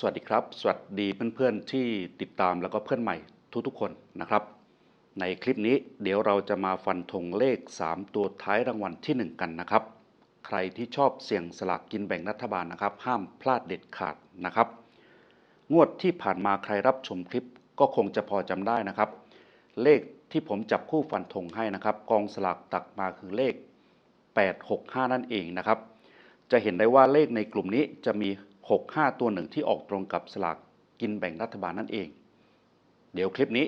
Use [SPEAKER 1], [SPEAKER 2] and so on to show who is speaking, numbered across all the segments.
[SPEAKER 1] สวัสดีครับ สวัสดีเพื่อนๆที่ติดตามแล้วก็เพื่อนใหม่ทุกๆคนนะครับ ในคลิปนี้เดี๋ยวเราจะมาฟันธงเลข 3 ตัวท้ายรางวัลที่ 1 กันนะครับ ใครที่ชอบเสี่ยงสลากกินแบ่งรัฐบาลนะครับ ห้ามพลาดเด็ดขาดนะครับ งวดที่ผ่านมาใครรับชมคลิปก็คงจะพอจำได้นะครับ เลขที่ผมจับคู่ฟันธงให้นะครับ กองสลากตักมาคือเลข 865 นั่นเองนะครับ จะเห็นได้ว่าเลขในกลุ่มนี้จะมี 65 ตัวหนึ่งที่ออกตรงกับสลากกินแบ่งรัฐบาลนั่นเอง เดี๋ยวคลิปนี้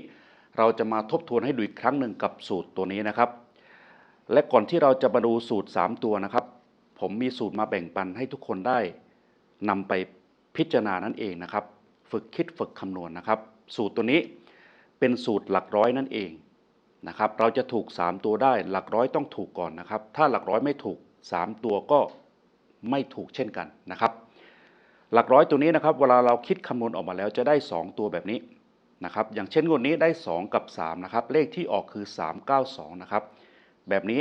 [SPEAKER 1] เราจะมาทบทวนให้ดูอีกครั้งหนึ่งกับสูตรตัวนี้นะครับ และก่อนที่เราจะมาดูสูตร 3 ตัวนะครับ ผมมีสูตรมาแบ่งปันให้ทุกคนได้นำไปพิจารณานั่นเองนะครับ ฝึกคิดฝึกคำนวณนะครับ สูตรตัวนี้เป็นสูตรหลักร้อยนั่นเองนะครับ เราจะถูก 3 ตัวได้ หลักร้อยต้องถูกก่อนนะครับ ถ้าหลักร้อยไม่ถูก 3 ตัวก็ไม่ถูกเช่นกันนะครับ หลักร้อยตัวนี้นะครับเวลาเราคิดคำนวณออกมาแล้วจะได้ 2 ตัวแบบนี้นะครับอย่างเช่นงวดนี้ได้ 2 กับ3นะครับเลขที่ออกคือ 392นะครับแบบนี้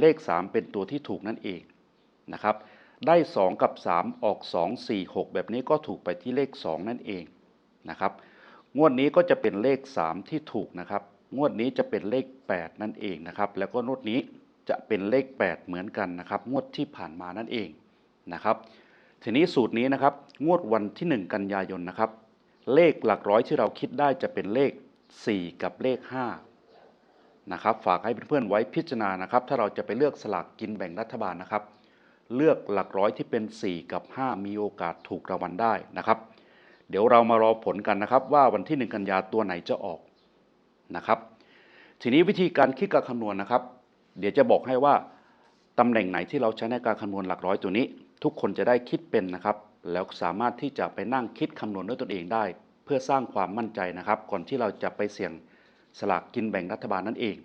[SPEAKER 1] เลข 3 เป็นตัวที่ถูกนั่นเองนะครับได้ 2 กับ 3 ออก 2 4 6 แบบนี้ก็ถูกไปที่เลข 2 นั่นเองนะครับงวดนี้ก็จะเป็นเลข 3 ที่ถูกนะครับงวดนี้จะเป็นเลข 8 นั่นเองนะครับแล้วก็งวดนี้จะเป็นเลข 8 เหมือนกันนะครับงวดที่ผ่านมานั่นเองนะครับ ทีนี้สูตรนี้นะครับ งวดวันที่ 1 กันยายนนะครับ เลขหลักร้อยที่เราคิดได้จะเป็นเลข 4 กับเลข 5 นะครับ ฝากให้เพื่อนๆไว้พิจารณานะครับ ถ้าเราจะไปเลือกสลากกินแบ่งรัฐบาลนะครับ เลือกหลักร้อยที่เป็น 4 กับ 5 มีโอกาสถูกรางวัลได้นะครับ เดี๋ยวเรามารอผลกันนะครับ ว่าวันที่ 1 กันยาตัวไหนจะออกนะครับ ทีนี้วิธีการคิดการคำนวณนะครับ เดี๋ยวจะบอกให้ว่าตำแหน่งไหนที่เราใช้ในการคำนวณหลักร้อยตัวนี้ ทุกคนจะได้คิดเป็นนะครับ แล้วสามารถที่จะไปนั่งคิดคำนวณด้วยตนเองได้ เพื่อสร้างความมั่นใจนะครับ ก่อนที่เราจะไปเสี่ยงสลากกินแบ่งรัฐบาลนั่นเอง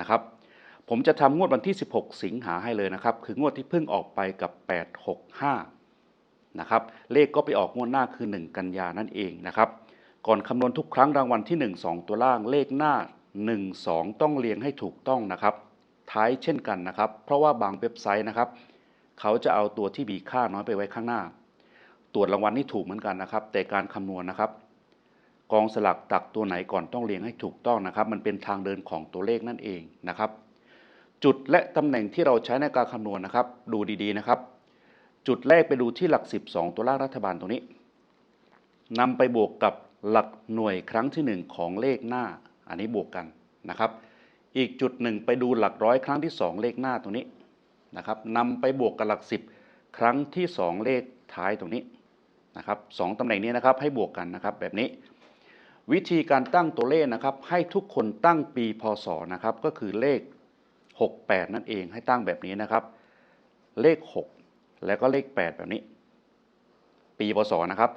[SPEAKER 1] นะครับ ผมจะทำงวดวันที่ 16 สิงหาให้เลยนะครับ คืองวดที่เพิ่งออกไปกับ 865 นะครับ เลขก็ไปออกงวดหน้าคือ 1 กันยานั่นเองนะครับ ก่อนคำนวณทุกครั้งรางวัลที่ 1 2 ตัวล่างเลขหน้า 1 2 ต้องเรียงให้ถูกต้องนะครับ ท้ายเช่นกันนะครับ เพราะว่าบางเว็บไซต์นะครับ เขาจะเอาตัวที่มีค่าน้อยไปไว้ข้างหน้า ตรวจรางวัลนี่ถูกเหมือนกันนะครับ แต่การคำนวณนะครับ กองสลักตักตัวไหนก่อนต้องเรียงให้ถูกต้องนะครับ มันเป็นทางเดินของตัวเลขนั่นเองนะครับ จุดและตำแหน่งที่เราใช้ในการคำนวณนะครับ ดูดีๆนะครับ จุดแรกไปดูที่หลัก 12 ตัวล่างรัฐบาลตรงนี้นำไปบวกกับหลักหน่วยครั้งที่ 1 ของเลขหน้า อันนี้บวกกันนะครับ อีกจุดหนึ่งไปดูหลักร้อยครั้งที่ 2 เลขหน้าตรงนี้ นะครับนำไปบวกกับหลัก 10 ครั้งที่ 2 เลขท้ายตรงนี้นะครับสองตำแหน่งนี้นะครับให้บวกกันนะครับแบบนี้ วิธีการตั้งตัวเลขนะครับ ให้ทุกคนตั้งปีพศนะครับก็คือเลข 68 นั่นเองให้ตั้งแบบนี้นะครับ เลข 6 แล้วก็เลข 8 แบบนี้ ปีพศนะครับ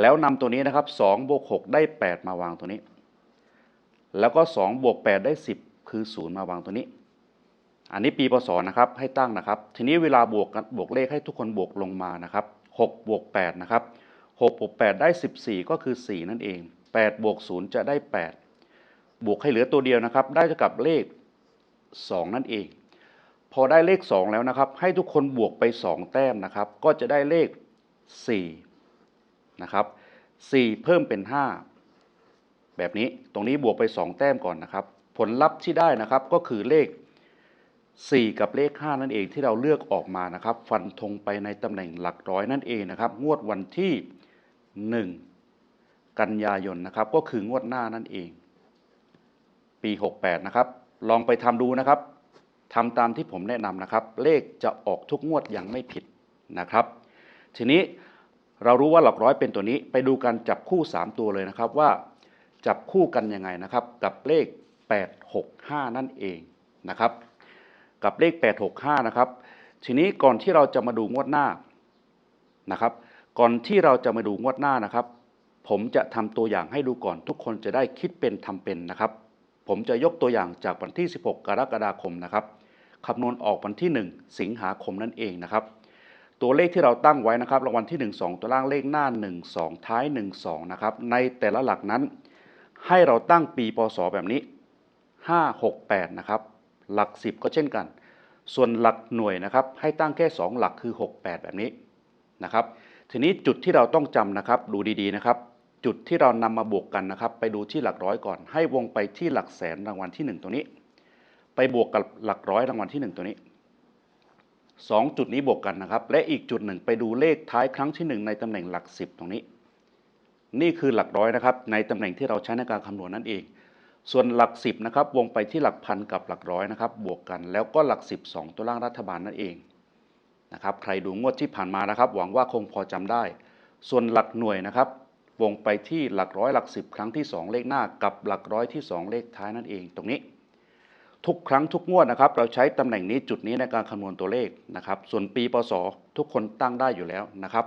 [SPEAKER 1] แล้วนำตัวนี้นะครับ2บวก6ได้ 8 มาวางตัวนี้ แล้วก็2บวก8ได้ 10 คือ 0 มาวางตัวนี้ อันนี้ปีพศนะครับให้ตั้งนะครับ ทีนี้เวลาบวกกันบวกเลขให้ทุกคนบวกลงมานะครับ6บวก8นะครับ6บวก8ได้ 14 ก็คือ 4 นั่นเอง8บวก0จะได้ 8 บวกให้เหลือตัวเดียวนะครับ ได้เท่ากับเลข 2 นั่นเอง พอได้เลข 2 แล้วนะครับ ให้ทุกคนบวกไป 2 แต้มนะครับ ก็จะได้เลข 4 นะครับ 4 เพิ่มเป็น 5 แบบนี้ตรงนี้บวกไป 2 แต้มก่อนนะครับ ผลลัพธ์ที่ได้นะครับก็คือเลข 4 กับเลข 5 นั่นเองที่เราเลือกออกมานะครับ ฟันธงไปในตำแหน่งหลักร้อยนั่นเองนะครับ งวดวันที่ 1 กันยายนนะครับ ก็คืองวดหน้านั่นเอง ปี 68 นะครับ ลองไปทำดูนะครับทำตามที่ผมแนะนำนะครับ เลขจะออกทุกงวดอย่างไม่ผิดนะครับ ทีนี้เรารู้ว่าหลักร้อยเป็นตัวนี้ ไปดูการจับคู่ 3 ตัวเลยนะครับว่าจับคู่กันยังไงนะครับ กับเลข 865 นั่นเองนะครับ กับเลข 865 นะครับ ทีนี้ก่อนที่เราจะมาดูงวดหน้านะครับ ก่อนที่เราจะมาดูงวดหน้านะครับ ผมจะทำตัวอย่างให้ดูก่อนทุกคนจะได้คิดเป็นทำเป็นนะครับ ผมจะยกตัวอย่างจากวันที่ 16 กรกฎาคมนะครับคำนวณออกวันที่ 1 สิงหาคมนั่นเองนะครับ ตัวเลขที่เราตั้งไว้นะครับรางวัลที่ 1 2 ตัวล่างเลขหน้า 1 2 ท้าย 1 2 นะครับ ในแต่ละหลักนั้น ให้เราตั้งปีพศแบบนี้ 5 6 8 นะครับ หลัก 10 ก็เช่นกัน ส่วนหลักหน่วยนะครับให้ตั้งแค่ 2 หลักคือ 68 แบบนี้นะครับ ทีนี้จุดที่เราต้องจำนะครับดูดีๆนะครับ จุดที่เรานำมาบวกกันนะครับ ไปดูที่หลักร้อยก่อน ให้วงไปที่หลักแสนรางวัลที่หนึ่งตัวนี้ ไปบวกกับหลักร้อยรางวัลที่หนึ่งตัวนี้สองจุดนี้บวกกันนะครับ และอีกจุดหนึ่งไปดูเลขท้ายครั้งที่หนึ่งในตำแหน่งหลักสิบตรงนี้ นี่คือหลักร้อยนะครับ ในตำแหน่งที่เราใช้ในการคำนวณนั่นเอง ส่วนหลักสิบนะครับวงไปที่หลักพันกับหลักร้อยนะครับบวกกันแล้วก็หลักสิบสองตัวล่างรัฐบาลนั่นเองนะครับใครดูงวดที่ผ่านมานะครับ หวังว่าคงพอจำได้ ส่วนหลักหน่วยนะครับ วงไปที่หลักร้อยหลักสิบครั้งที่สองเลขหน้ากับหลักร้อยที่สองเลขท้ายนั่นเองตรงนี้ ทุกครั้งทุกงวดนะครับ เราใช้ตำแหน่งนี้จุดนี้ในการคำนวณตัวเลขนะครับ ส่วนปีพศทุกคนตั้งได้อยู่แล้วนะครับ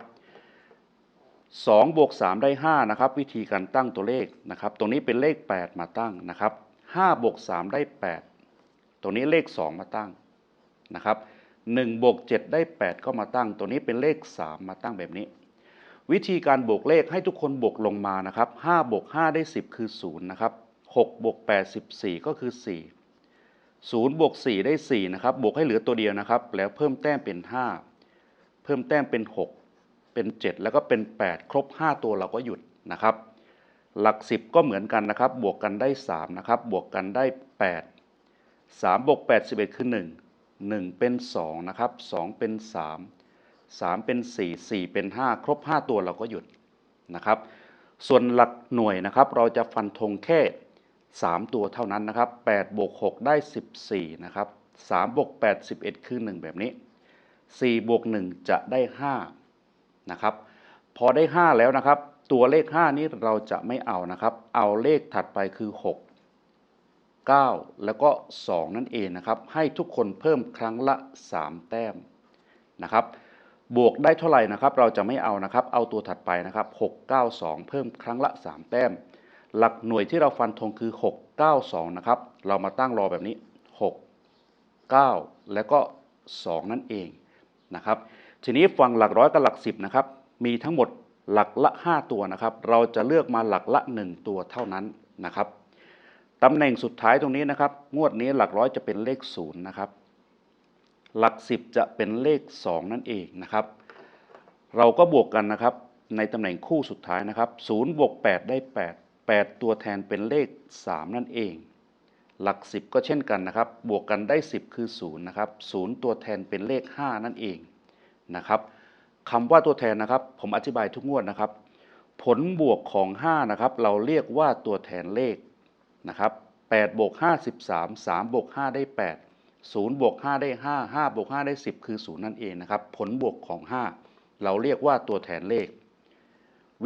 [SPEAKER 1] 2บวก3ได้5นะครับวิธีการตั้งตัวเลขนะครับตรงนี้เป็นเลข 8 มาตั้งนะครับ5บวก3ได้ 8 ตรงนี้เลข 2 มาตั้งนะครับ1บวก7ได้ 8 ก็มาตั้ง ตัวนี้เป็นเลข 3 มาตั้งแบบนี้ วิธีการบวกเลขให้ทุกคนบวกลงมานะครับ5บวก5ได้ 10 คือ0นะครับ6บวก8 14 ก็คือ 4 0บวก4ได้4นะครับบวกให้เหลือตัวเดียวนะครับ แล้วเพิ่มแต้มเป็น 5 เพิ่มแต้มเป็น 6 เป็น 7 แล้วก็เป็น 8 ครบ 5 ตัวเราก็หยุดนะครับ หลัก 10 ก็เหมือนกันนะครับ บวกกันได้3นะครับ บวกกันได้ 8 3บวก8 11 คือ 1 1 เป็น2นะครับ2เป็น 3 3 เป็น 4 4 เป็น 5 ครบ 5 ตัวเราก็หยุดนะครับ ส่วนหลักหน่วยนะครับ เราจะฟันธงแค่ 3 ตัวเท่านั้นนะครับ8บวก6ได้ 14นะครับ3บวก8 11 คือ 1 แบบนี้4บวก1จะได้ 5 นะครับ พอได้ 5 แล้วนะครับ ตัวเลข 5 นี้เราจะไม่เอานะครับ เอาเลขถัดไปคือ 6 9 แล้วก็ 2 นั่นเองนะครับ ให้ทุกคนเพิ่มครั้งละ 3 แต้มนะครับ บวกได้เท่าไหร่นะครับ เราจะไม่เอานะครับ เอาตัวถัดไปนะครับ 6 9 2 เพิ่มครั้งละ 3 แต้ม หลักหน่วยที่เราฟันธงคือ 6 9 2 นะครับ เรามาตั้งรอแบบนี้ 6 9 แล้วก็ 2 นั่นเองนะครับ ทีนี้ฝั่งหลักร้อยกับหลัก10นะครับมีทั้งหมดหลักละ 5 ตัวนะครับ เราจะเลือกมาหลักละ 1 ตัวเท่านั้นนะครับตำแหน่งสุดท้ายตรงนี้นะครับ งวดนี้หลักร้อยจะเป็นเลข0นะครับ หลัก 10 จะเป็นเลข 2 นั่นเองนะครับ เราก็บวกกันนะครับ ในตำแหน่งคู่สุดท้ายนะครับ0บวก8ได้ 8 8 ตัวแทนเป็นเลข 3 นั่นเอง หลัก 10 ก็เช่นกันนะครับ บวกกันได้ 10 คือ0นะครับ0ตัวแทนเป็นเลข 5 นั่นเอง นะครับคำว่าตัวแทนนะครับ ผมอธิบายทุกงวดนะครับ ผลบวกของ 5 นะครับ เราเรียกว่าตัวแทนเลขนะครับ8บวก5 13 3บวก5ได้ 8 0บวก5ได้ 5 5บวก5ได้ 10 คือ 0 นั่นเองนะครับ ผลบวกของ 5 เราเรียกว่าตัวแทนเลข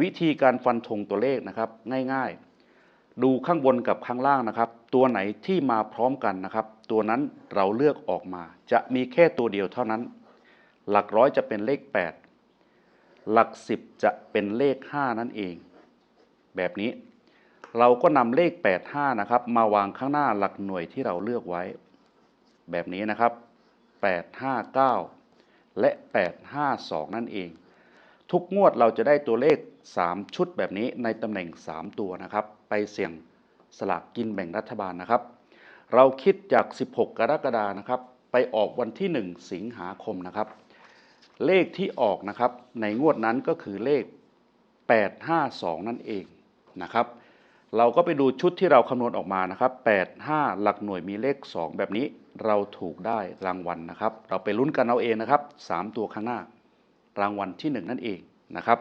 [SPEAKER 1] วิธีการฟันธงตัวเลขนะครับ ง่ายๆ ดูข้างบนกับข้างล่างนะครับ ตัวไหนที่มาพร้อมกันนะครับ ตัวนั้นเราเลือกออกมา จะมีแค่ตัวเดียวเท่านั้น หลักร้อยจะเป็นเลข 8 หลัก 10 จะเป็นเลข 5 นั่นเอง แบบนี้เราก็นำเลข 85 นะครับ มาวางข้างหน้าหลักหน่วยที่เราเลือกไว้ แบบนี้นะครับ 859 และ 852 นั่นเอง ทุกงวดเราจะได้ตัวเลข 3 ชุดแบบนี้ในตำแหน่ง 3 ตัวนะครับ ไปเสี่ยงสลากกินแบ่งรัฐบาลนะครับ เราคิดจาก 16 กรกฎานะครับ ไปออกวันที่ 1 สิงหาคมนะครับ เลขที่ออกนะครับในงวดนั้นก็คือเลข 852 นั่นเองนะครับ เราก็ไปดูชุดที่เราคำนวณออกมานะครับ 85 หลักหน่วยมีเลข 2 แบบนี้เราถูกได้รางวัลนะครับ เราไปลุ้นกันเอาเองนะครับ 3 ตัวข้างหน้ารางวัลที่ 1 นั่นเองนะครับ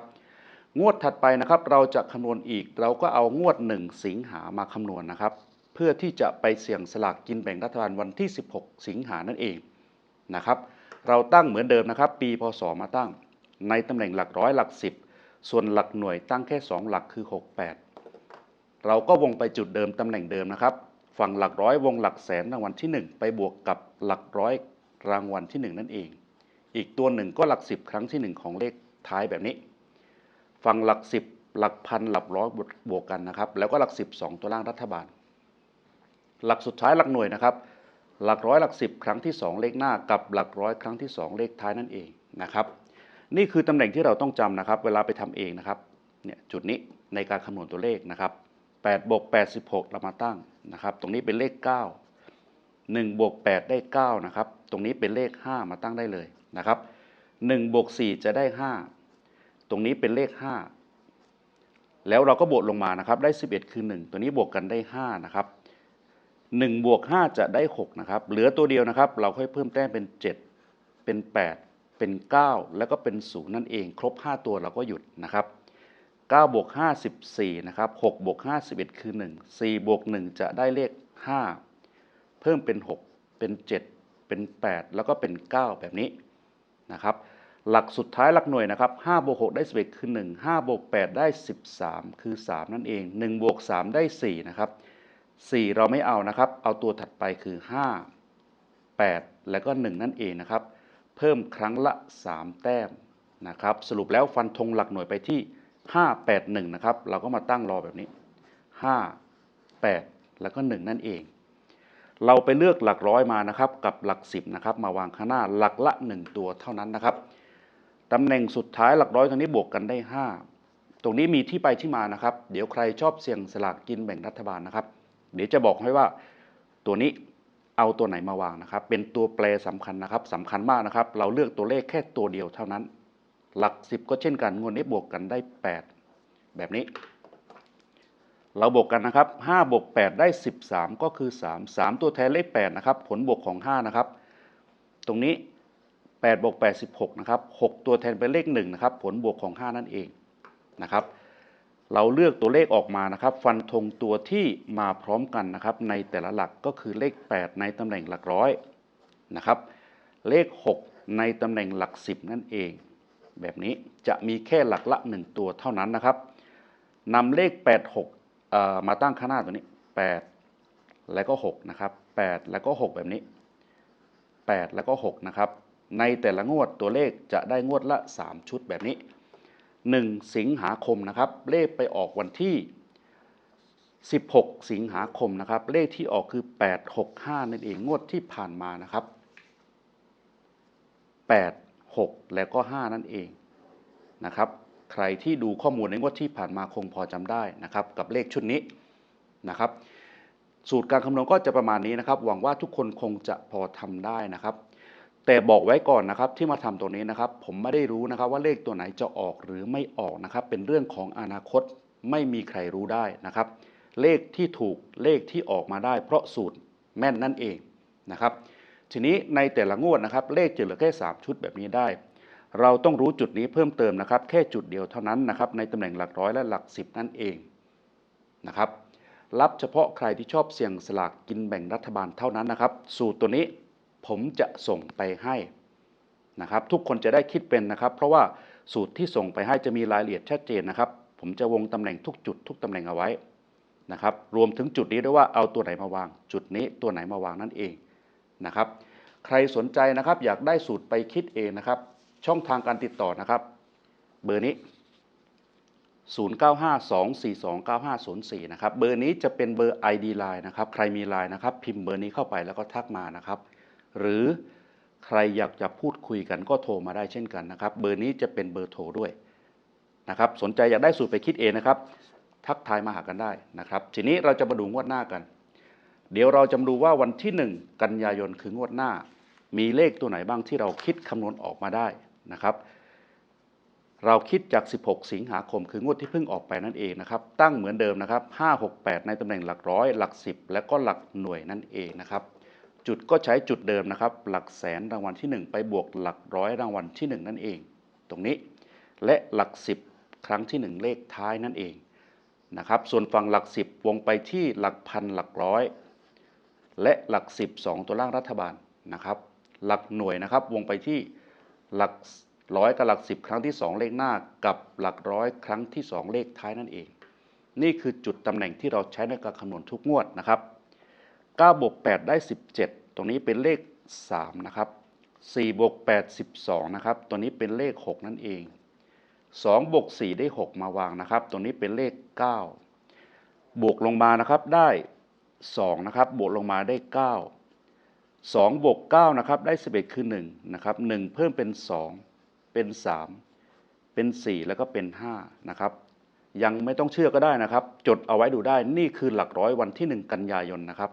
[SPEAKER 1] งวดถัดไปนะครับเราจะคำนวณอีก เราก็เอางวด 1 สิงหามาคำนวณนะครับ เพื่อที่จะไปเสี่ยงสลากกินแบ่งรัฐบาลวันที่ 16 สิงหานั่นเองนะครับ เราตั้งเหมือนเดิมนะครับ ปีพศมาตั้ง ในตำแหน่งหลักร้อยหลัก10ส่วนหลักหน่วยตั้งแค่ 2 หลักคือ 68 เราก็วงไปจุดเดิมตำแหน่งเดิมนะครับ ฝั่งหลักร้อยวงหลักแสนรางวัลที่ 1 ไปบวกกับหลักร้อยรางวัลที่ 1 นั่นเอง อีกตัวหนึ่งก็หลัก 10 ครั้งที่ 1 ของเลขท้ายแบบนี้ ฝั่งหลัก 10 หลักพันหลักร้อยบวกกันนะครับ แล้วก็หลัก 12 ตัวล่างรัฐบาล หลักสุดท้ายหลักหน่วยนะครับ หลักร้อยหลัก10ครั้งที่ 2 เลขหน้ากับหลักร้อยครั้งที่ 2 เลขท้ายนั่นเองนะครับนี่คือตำแหน่งที่เราต้องจำนะครับ เวลาไปทำเองนะครับเนี่ยจุดนี้ในการคำนวณตัวเลขนะครับ8บวก86 เรามาตั้งนะครับ ตรงนี้เป็นเลข 9 1บวก8ได้9นะครับ ตรงนี้เป็นเลข 5 มาตั้งได้เลยนะครับ1บวก4จะได้ตรงนี้เป็นเลข 5 แล้วเราก็บวกลงมานะครับ ได้ 11 คือ 1 ตัวนี้บวกกันได้ 5 นะครับ 1บวก5จะได้6นะครับเหลือตัวเดียวนะครับ เราค่อยเพิ่มแต้มเป็น 7 เป็น 8 เป็น 9 แล้วก็เป็น0นั่นเอง ครบ 5 ตัวเราก็หยุดนะครับ9บวก5 14นะครับ6บวก5 11 คือ 1 4บวก1จะได้เลข 5 เพิ่มเป็น 6 เป็น 7 เป็น 8 แล้วก็เป็น 9 แบบนี้นะครับหลักสุดท้ายหลักหน่วยนะครับ5บวก6ได้11คือ 1 5บวก8ได้ 13 คือ 3 นั่นเอง 1บวก3ได้ 4 นะครับ 4 เราไม่เอานะครับ เอาตัวถัดไปคือ 5 8 แล้วก็ 1 นั่นเองนะครับ เพิ่มครั้งละ 3 แต้มนะครับ สรุปแล้วฟันธงหลักหน่วยไปที่ 5 8 1 นะครับ เราก็มาตั้งรอแบบนี้ 5 8 แล้วก็ 1 นั่นเอง เราไปเลือกหลักร้อยมานะครับ กับหลัก 10 นะครับ มาวางข้างหน้าหลักละ 1 ตัวเท่านั้นนะครับตำแหน่งสุดท้ายหลักร้อยตรงนี้บวกกันได้ 5 ตรงนี้มีที่ไปที่มานะครับ เดี๋ยวใครชอบเสี่ยงสลากกินแบ่งรัฐบาลนะครับ เดี๋ยวจะบอกให้ว่าตัวนี้เอาตัวไหนมาวางนะครับ เป็นตัวแปรสำคัญนะครับสำคัญมากนะครับ เราเลือกตัวเลขแค่ตัวเดียวเท่านั้น หลัก 10 ก็เช่นกันงวดนี้บวกกันได้ 8 แบบนี้ เราบวกกันนะครับ5บวก8ได้ 13 ก็คือ 3 3 ตัวแทนเลข8นะครับ ผลบวกของ 5 นะครับ ตรงนี้8บวก8 16 นะครับ 6 ตัวแทนเป็นเลข1นะครับ ผลบวกของ 5 นั่นเองนะครับ เราเลือกตัวเลขออกมานะครับ ฟันธงตัวที่มาพร้อมกันนะครับ ในแต่ละหลักก็คือเลข 8 ในตำแหน่งหลักร้อยนะครับ เลข 6 ในตำแหน่งหลัก 10 นั่นเอง แบบนี้จะมีแค่หลักละ 1 ตัวเท่านั้นนะครับนำเลข 8 6มาตั้งข้างหน้าตัวนี้ 8 แล้วก็6นะครับ8 แล้วก็ 6 แบบนี้ 8 แล้วก็6นะครับในแต่ละงวดตัวเลขจะได้งวดละ 3 ชุดแบบนี้ 1 สิงหาคมนะครับ เลขไปออกวันที่ 16 สิงหาคมนะครับ เลขที่ออกคือ 865 นั่นเองงวดที่ผ่านมานะครับ 8 6 แล้วก็ 5 นั่นเองนะครับ ใครที่ดูข้อมูลในงวดที่ผ่านมาคงพอจำได้นะครับ กับเลขชุดนี้นะครับ สูตรการคำนวณก็จะประมาณนี้นะครับ หวังว่าทุกคนคงจะพอทำได้นะครับ แต่บอกไว้ก่อนนะครับที่มาทำตัวนี้นะครับ ผมไม่ได้รู้นะครับว่าเลขตัวไหนจะออกหรือไม่ออกนะครับ เป็นเรื่องของอนาคตไม่มีใครรู้ได้นะครับ เลขที่ถูกเลขที่ออกมาได้ เพราะสูตรแม่นนั่นเองนะครับ ทีนี้ในแต่ละงวดนะครับ เลขจะเหลือแค่ 3 ชุดแบบนี้ได้ เราต้องรู้จุดนี้เพิ่มเติมนะครับ แค่จุดเดียวเท่านั้นนะครับ ในตำแหน่งหลักร้อยและหลักสิบนั่นเองนะครับรับเฉพาะใครที่ชอบเสี่ยงสลากกินแบ่งรัฐบาลเท่านั้นนะครับ สูตรตัวนี้ ผมจะส่งไปให้นะครับ ทุกคนจะได้คิดเป็นนะครับ เพราะว่าสูตรที่ส่งไปให้จะมีรายละเอียดชัดเจนนะครับ ผมจะวงตำแหน่งทุกจุดทุกตำแหน่งเอาไว้นะครับ รวมถึงจุดนี้ด้วยว่าเอาตัวไหนมาวาง จุดนี้ตัวไหนมาวางนั่นเองนะครับ ใครสนใจนะครับอยากได้สูตรไปคิดเองนะครับ ช่องทางการติดต่อนะครับ เบอร์นี้ 0952429504 นะครับ เบอร์นี้จะเป็นเบอร์ ID Line นะครับ ใครมี Line นะครับ พิมพ์เบอร์นี้เข้าไปแล้วก็ทักมานะครับ หรือใครอยากจะพูดคุยกันก็โทรมาได้เช่นกันนะครับ เบอร์นี้จะเป็นเบอร์โทรด้วยนะครับ สนใจอยากได้สูตรไปคิดเองนะครับ ทักทายมาหากันได้นะครับ ทีนี้เราจะมาดูงวดหน้ากัน เดี๋ยวเราจะมาดูว่าวันที่ 1 กันยายนคืองวดหน้า มีเลขตัวไหนบ้างที่เราคิดคำนวณออกมาได้นะครับ เราคิดจาก 16 สิงหาคมคืองวดที่เพิ่งออกไปนั่นเองนะครับ ตั้งเหมือนเดิมนะครับ 5 6 8 ในตำแหน่งหลักร้อย หลัก 10 และก็หลักหน่วยนั่นเองนะครับ จุดก็ใช้จุดเดิมนะครับ หลักแสนรางวัลที่ 1 ไปบวกหลักร้อยรางวัลที่ 1 นั่นเอง ตรงนี้ และหลัก 10 ครั้งที่ 1 เลขท้ายนั่นเองนะครับ ส่วนฝั่งหลัก 10 วงไปที่หลักพันหลักร้อย และหลัก 10 2 ตัวล่างรัฐบาลนะครับ หลักหน่วยนะครับ วงไปที่หลักร้อยกับหลัก 10 ครั้งที่ 2 เลขหน้ากับหลักร้อยครั้งที่ 2 เลขท้ายนั่นเอง นี่คือจุดตำแหน่งที่เราใช้ในการคำนวณทุกงวดนะครับ 9บวก8ได้ 17 ตรงนี้เป็นเลข 3 นะครับ4บวก8 12 นะครับ ตัวนี้เป็นเลข 6 นั่นเอง 2บวก4ได้ 6 มาวางนะครับ ตัวนี้เป็นเลข 9 บวกลงมานะครับได้ 2 นะครับ บวกลงมาได้ 9 2บวก9นะครับ ได้ 11 คือ 1 นะครับ 1 เพิ่มเป็น 2 เป็น 3 เป็น 4 แล้วก็เป็น 5 นะครับ ยังไม่ต้องเชื่อก็ได้นะครับ จดเอาไว้ดูได้ นี่คือหลักร้อยวันที่ 1 กันยายนนะครับ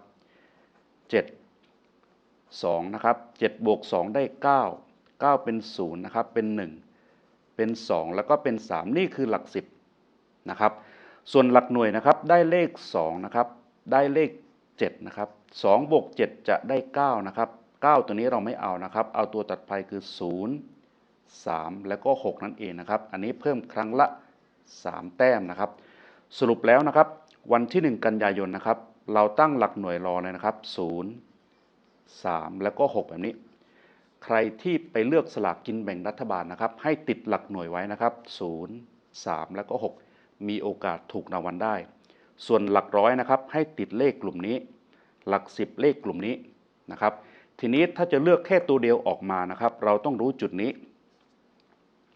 [SPEAKER 1] 7 2นะครับ7บวก2ได้ 9 9 เป็น 0 นะครับ เป็น1เป็นเป็น 2 แล้วก็เป็น 3 นี่คือหลัก 10 นะครับ ส่วนหลักหน่วยนะครับได้เลข 2 นะครับ ได้เลข 7 นะครับ2บวก7 จะได้ 9 นะครับ 9 ตัวนี้เราไม่เอานะครับ เอาตัวตัดไปคือ 0 3 แล้วก็ 6 นั่นเองนะครับ อันนี้เพิ่มครั้งละ 3 แต้มนะครับ สรุปแล้วนะครับ วันที่ 1 กันยายนนะครับ เราตั้งหลักหน่วยรอเลยนะครับ 0 3 แล้วก็ 6 แบบนี้ ใครที่ไปเลือกสลากกินแบ่งรัฐบาลนะครับ ให้ติดหลักหน่วยไว้นะครับ 0 3 แล้วก็ 6 มีโอกาสถูกรางวัลได้ ส่วนหลักร้อยนะครับ ให้ติดเลขกลุ่มนี้ หลัก 10 เลขกลุ่มนี้นะครับ ทีนี้ถ้าจะเลือกแค่ตัวเดียวออกมานะครับ เราต้องรู้จุดนี้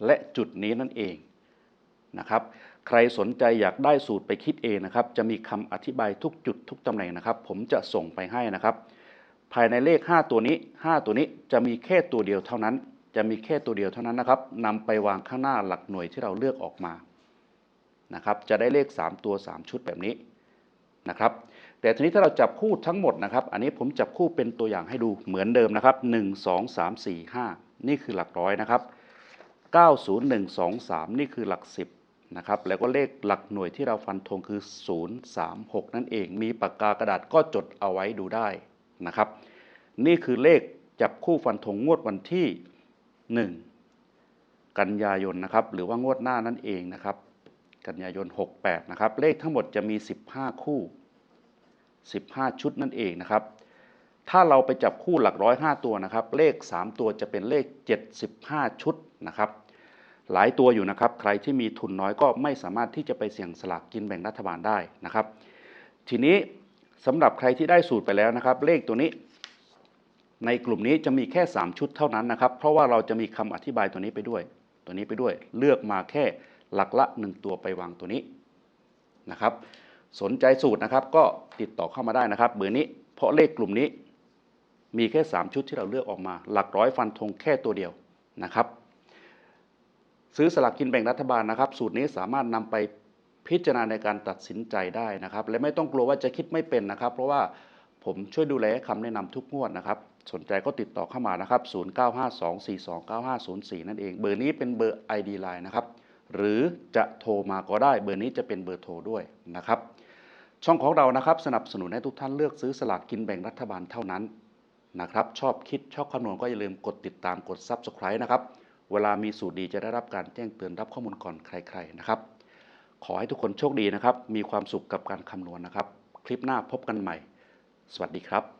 [SPEAKER 1] และจุดนี้นั่นเองนะครับ ใครสนใจอยากได้สูตรไปคิดเองนะครับ จะมีคำอธิบายทุกจุดทุกตำแหน่งนะครับ ผมจะส่งไปให้นะครับ ภายในเลข 5 ตัวนี้ 5 ตัวนี้จะมีแค่ตัวเดียวเท่านั้น จะมีแค่ตัวเดียวเท่านั้นนะครับนำไปวางข้างหน้าหลักหน่วยที่เราเลือกออกมานะครับ จะได้เลข 3 ตัว 3 ชุดแบบนี้นะครับ แต่ทีนี้ถ้าเราจับคู่ทั้งหมดนะครับ อันนี้ผมจับคู่เป็นตัวอย่างให้ดูเหมือนเดิมนะครับ 1 2 3 4 5 นี่คือหลักร้อยนะครับ 90123 นี่คือหลัก 10 นะครับแล้วก็เลขหลักหน่วยที่เราฟันธงคือ 036 นั่นเอง มีปากกากระดาษก็จดเอาไว้ดูได้นะครับ นี่คือเลขจับคู่ฟันธงงวดวันที่ 1 กันยายนนะครับ หรือว่างวดหน้านั่นเองนะครับ กันยายน 68 นะครับ เลขทั้งหมดจะมี 15 คู่ 15 ชุดนั่นเองนะครับ ถ้าเราไปจับคู่หลักร้อยห้าตัวนะครับ เลข 3 ตัวจะเป็นเลข 75 ชุดนะครับ หลายตัวอยู่นะครับ ใครที่มีทุนน้อยก็ไม่สามารถที่จะไปเสี่ยงสลากกินแบ่งรัฐบาลได้นะครับ ทีนี้สำหรับใครที่ได้สูตรไปแล้วนะครับ เลขตัวนี้ ในกลุ่มนี้จะมีแค่ 3 ชุดเท่านั้นนะครับ เพราะว่าเราจะมีคำอธิบายตัวนี้ไปด้วย ตัวนี้ไปด้วย เลือกมาแค่หลักละ 1 ตัวไปวางตัวนี้นะครับ สนใจสูตรนะครับ ก็ติดต่อเข้ามาได้นะครับ เบอร์นี้ เพราะเลขกลุ่มนี้ มีแค่ 3 ชุดที่เราเลือกออกมา หลักร้อยฟันธงแค่ตัวเดียวนะครับ ซื้อสลากกินแบ่งรัฐบาลนะครับ สูตรนี้สามารถนำไปพิจารณาในการตัดสินใจได้นะครับ และไม่ต้องกลัวว่าจะคิดไม่เป็นนะครับ เพราะว่าผมช่วยดูแลให้คำแนะนำทุกงวดนะครับ สนใจก็ติดต่อเข้ามานะครับ 0952429504 นั่นเอง เบอร์นี้เป็นเบอร์ ID Line นะครับ หรือจะโทรมาก็ได้ เบอร์นี้จะเป็นเบอร์โทรด้วยนะครับ ช่องของเรานะครับสนับสนุนให้ทุกท่านเลือกซื้อสลากกินแบ่งรัฐบาลเท่านั้นนะครับ ชอบคิดชอบคำนวณก็อย่าลืมกดติดตามกด Subscribe นะครับ เวลามีสูตรดีจะได้รับการแจ้งเตือนรับข้อมูลก่อนใครๆนะครับ ขอให้ทุกคนโชคดีนะครับ มีความสุขกับการคำนวณนะครับ คลิปหน้าพบกันใหม่ สวัสดีครับ